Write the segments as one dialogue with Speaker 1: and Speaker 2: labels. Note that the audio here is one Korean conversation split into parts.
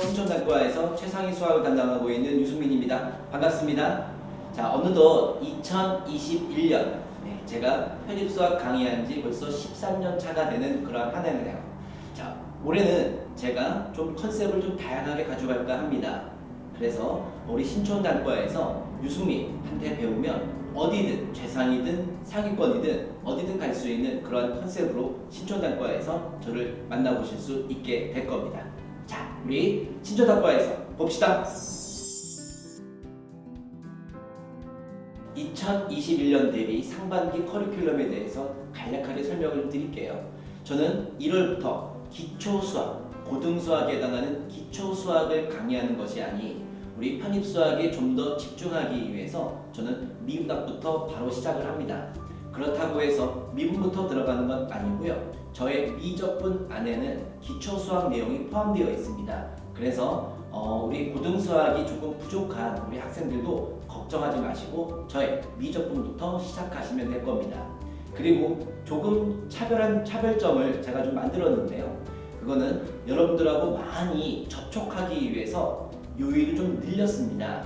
Speaker 1: 신촌단과에서 최상위 수학을 담당하고 있는 유승민입니다. 반갑습니다. 자, 어느덧 2021년 네, 제가 편입수학 강의한 지 벌써 13년 차가 되는 그런 한 해네요. 자, 올해는 제가 좀 컨셉을 좀 다양하게 가져갈까 합니다. 그래서 우리 신촌단과에서 유승민한테 배우면 어디든 최상위든 상위권이든 어디든 갈 수 있는 그런 컨셉으로 신촌단과에서 저를 만나보실 수 있게 될 겁니다. 자, 우리 신촌단과에서 봅시다. 2021년 대비 상반기 커리큘럼에 대해서 간략하게 설명을 드릴게요. 저는 1월부터 기초 수학, 고등 수학에 해당하는 기초 수학을 강의하는 것이 아니 우리 편입 수학에 좀 더 집중하기 위해서 저는 미분학부터 바로 시작을 합니다. 그렇다고 해서 미분부터 들어가는 건 아니고요. 저의 미적분 안에는 기초 수학 내용이 포함되어 있습니다. 그래서 어, 우리 고등 수학이 조금 부족한 우리 학생들도 걱정하지 마시고 저의 미적분부터 시작하시면 될 겁니다. 그리고 조금 차별한 차별점을 제가 좀 만들었는데요. 그거는 여러분들하고 많이 접촉하기 위해서 요일을 좀 늘렸습니다.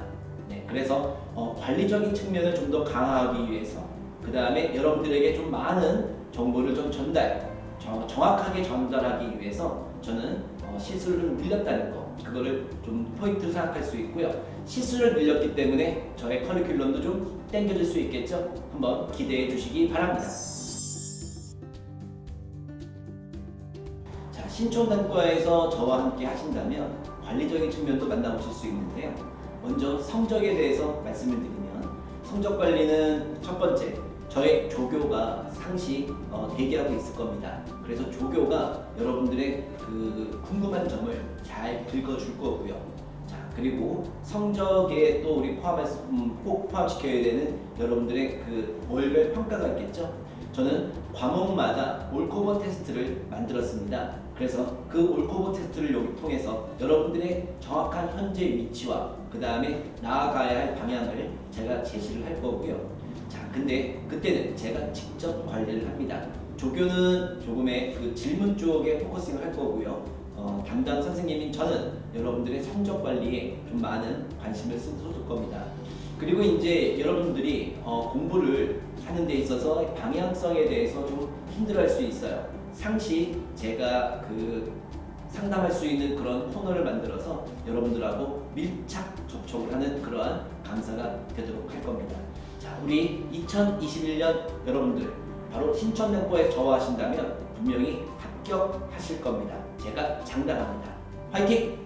Speaker 1: 네, 그래서 어, 관리적인 측면을 좀 더 강화하기 위해서 그 다음에 여러분들에게 좀 많은 정보를 좀 전달, 정, 정확하게 전달하기 위해서 저는 어, 시수를 좀 늘렸다는 거 그거를 좀 포인트로 생각할 수 있고요. 시수를 늘렸기 때문에 저의 커리큘럼도 좀 땡겨질 수 있겠죠? 한번 기대해 주시기 바랍니다. 자, 신촌단과에서 저와 함께 하신다면 관리적인 측면도 만나보실 수 있는데요. 먼저 성적에 대해서 말씀을 드리면 성적 관리는 첫 번째 저의 조교가 상시 어, 대기하고 있을 겁니다. 그래서 조교가 여러분들의 그 궁금한 점을 잘 긁어줄 거고요. 자 그리고 성적에 또 우리 포함할 수- 음, 꼭 포함시켜야 되는 여러분들의 그 월별 평가가 있겠죠. 저는 과목마다 올커버 테스트를 만들었습니다. 그래서 그 올커버 테스트를 여기 통해서 여러분들의 정확한 현재 위치와 그 다음에 나아가야 할 방향을 제가 제시를 할 거고요. 자, 근데 그때는 제가 직접 관리를 합니다. 조교는 조금의 그 질문 쪽에 포커싱을 할 거고요. 어, 담당 선생님인 저는 여러분들의 성적 관리에 좀 많은 관심을 쏟을 겁니다. 그리고 이제 여러분들이 어, 공부를 하는 데 있어서 방향성에 대해서 좀 힘들어할 수 있어요. 상시 제가 그 상담할 수 있는 그런 코너를 만들어서 여러분들하고 밀착 접촉을 하는 그러한 강사가 되도록 할 겁니다. 자, 우리 2021년 여러분들 바로 신천den과에 저와 하신다면 분명히 합격하실 겁니다. 제가 장담합니다. 화이팅!